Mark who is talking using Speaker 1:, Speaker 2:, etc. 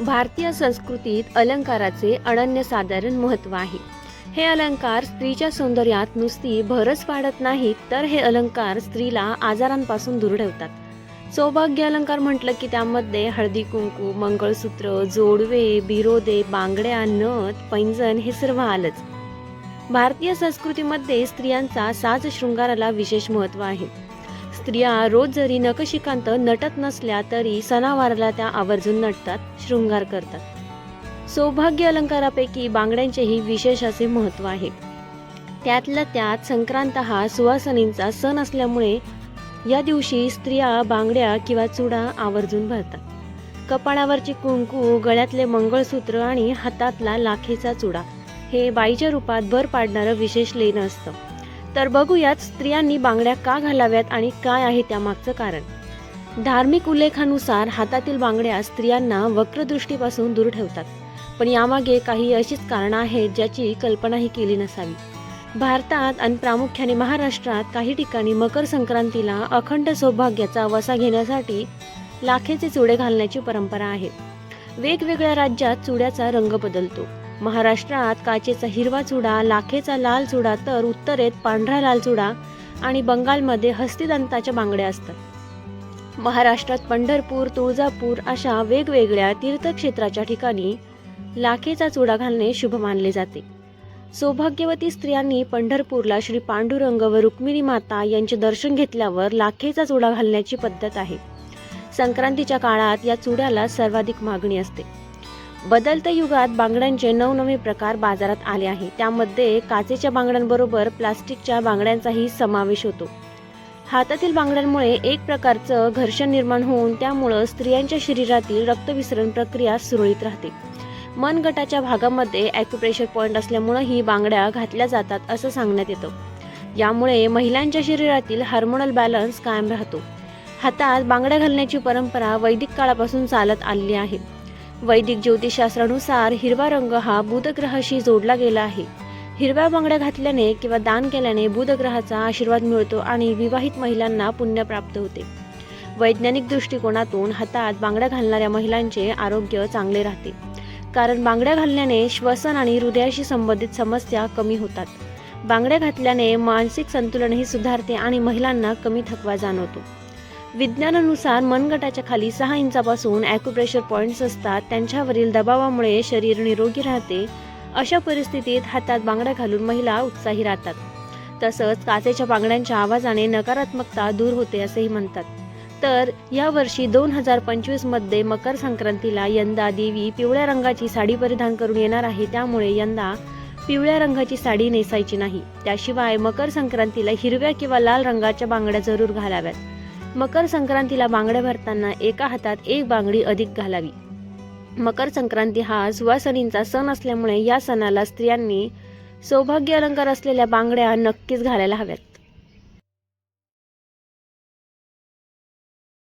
Speaker 1: भारतीय संस्कृतीत अलंकाराचे अनन्यसाधारण महत्त्व आहे. हे अलंकार स्त्रीच्या सौंदर्यात नुसती भरच पाडत नाहीत तर हे अलंकार स्त्रीला आजारांपासून दूर ठेवतात. सौभाग्य अलंकार म्हटलं की त्यामध्ये हळदी कुंकू मंगळसूत्र जोडवे बिरोदे बांगड्या नथ पैंजण हे सर्व आलंच. भारतीय संस्कृतीमध्ये स्त्रियांचा साज शृंगाराला विशेष महत्त्व आहे. स्त्रिया रोज जरी नकशिकांत नटत नसल्या तरी सणावाराला त्या आवर्जून नटतात शृंगार करतात. सौभाग्य अलंकारापैकी बांगड्यांचेही विशेष असे महत्त्व आहे. त्यातल्या त्यात संक्रांत हा सुवासनींचा सण असल्यामुळे या दिवशी स्त्रिया बांगड्या किंवा चुडा आवर्जून भरतात. कपाळावरचे कुंकू गळ्यातले मंगळसूत्र आणि हातातला लाखेचा चुडा हे बाईच्या रूपात भर पाडणारं विशेष लेणं असतं. तर बघूयात स्त्रियांनी बांगड्या का घालाव्यात आणि काय आहे त्यामागचं कारण. धार्मिक उल्लेखानुसार हातातील बांगड्या स्त्रियांना वक्रदृष्टीपासून दूर ठेवतात. पण यामागे काही अशीच कारणं आहेत ज्याची कल्पनाही केली नसावी. भारतात आणि प्रामुख्याने महाराष्ट्रात काही ठिकाणी मकर संक्रांतीला अखंड सौभाग्याचा वसा घेण्यासाठी लाखेचे चुडे घालण्याची परंपरा आहे. वेगवेगळ्या राज्यात चुड्याचा रंग बदलतो. महाराष्ट्रात काचेचा हिरवा चुडा लाखेचा लाल चुडा तर उत्तरेत पांढरा लाल चुडा आणि बंगालमध्ये हस्तिदंताच्या बांगड्या असतात. महाराष्ट्रात पंढरपूर तुळजापूर अशा वेगवेगळ्या तीर्थक्षेत्राच्या ठिकाणी लाखेचा चुडा घालणे शुभ मानले जाते. सौभाग्यवती स्त्रियांनी पंढरपूरला श्री पांडुरंग व रुक्मिणी माता यांचे दर्शन घेतल्यावर लाखेचा चुडा घालण्याची पद्धत आहे. संक्रांतीच्या काळात या चुड्याला सर्वाधिक मागणी असते. बदलत्या युगात बांगड्यांचे नवनवे प्रकार बाजारात आले आहे. त्यामध्ये काचेच्या बांगड्यांबरोबर प्लास्टिकच्या बांगड्यांचाही समावेश होतो. हातातील बांगड्यांमुळे एक प्रकारचं घर्षण निर्माण होऊन त्यामुळं स्त्रियांच्या शरीरातील रक्तविसरण प्रक्रिया सुरळीत राहते. मनगटाच्या भागामध्ये ॲक्युप्रेशर पॉईंट असल्यामुळं ही बांगड्या घातल्या जातात असं सांगण्यात येतं. यामुळे महिलांच्या शरीरातील हार्मोनल बॅलन्स कायम राहतो. हातात बांगड्या घालण्याची परंपरा वैदिक काळापासून चालत आलेली आहे. वैदिक ज्योतिषशास्त्रानुसार हिरवा रंग हा बुधग्रहाशी जोडला गेला आहे. हिरव्या बांगड्या घातल्याने किंवा दान केल्याने बुधग्रहाचा आशीर्वाद मिळतो आणि विवाहित महिलांना पुण्य प्राप्त होते. वैज्ञानिक दृष्टिकोनातून हातात बांगड्या घालणाऱ्या महिलांचे आरोग्य चांगले राहते. कारण बांगड्या घालण्याने श्वसन आणि हृदयाशी संबंधित समस्या कमी होतात. बांगड्या घातल्याने मानसिक संतुलनही सुधारते आणि महिलांना कमी थकवा जाणवतो. विज्ञानानुसार मनगटाच्या खाली सहा इंचापासून ॲक्युप्रेशर पॉईंट्स असतात. त्यांच्यावरील दबावामुळे शरीर निरोगी राहते. अशा परिस्थितीत हातात बांगड्या घालून महिला उत्साही राहतात. तसंच काचेच्या बांगड्यांच्या आवाजाने नकारात्मकता दूर होते असेही म्हणतात. तर यावर्षी दोन हजार पंचवीसमध्ये मकर संक्रांतीला यंदा देवी पिवळ्या रंगाची साडी परिधान करून येणार आहे. त्यामुळे यंदा पिवळ्या रंगाची साडी नेसायची नाही. त्याशिवाय मकर संक्रांतीला हिरव्या किंवा लाल रंगाच्या बांगड्या जरूर घालाव्यात. मकर संक्रांतीला बांगड्या भरताना एका हातात एक बांगडी अधिक घालावी. मकर संक्रांती हा सुवासनींचा सण असल्यामुळे या सणाला स्त्रियांनी सौभाग्य अलंकार असलेल्या बांगड्या नक्कीच घालायला हव्यात.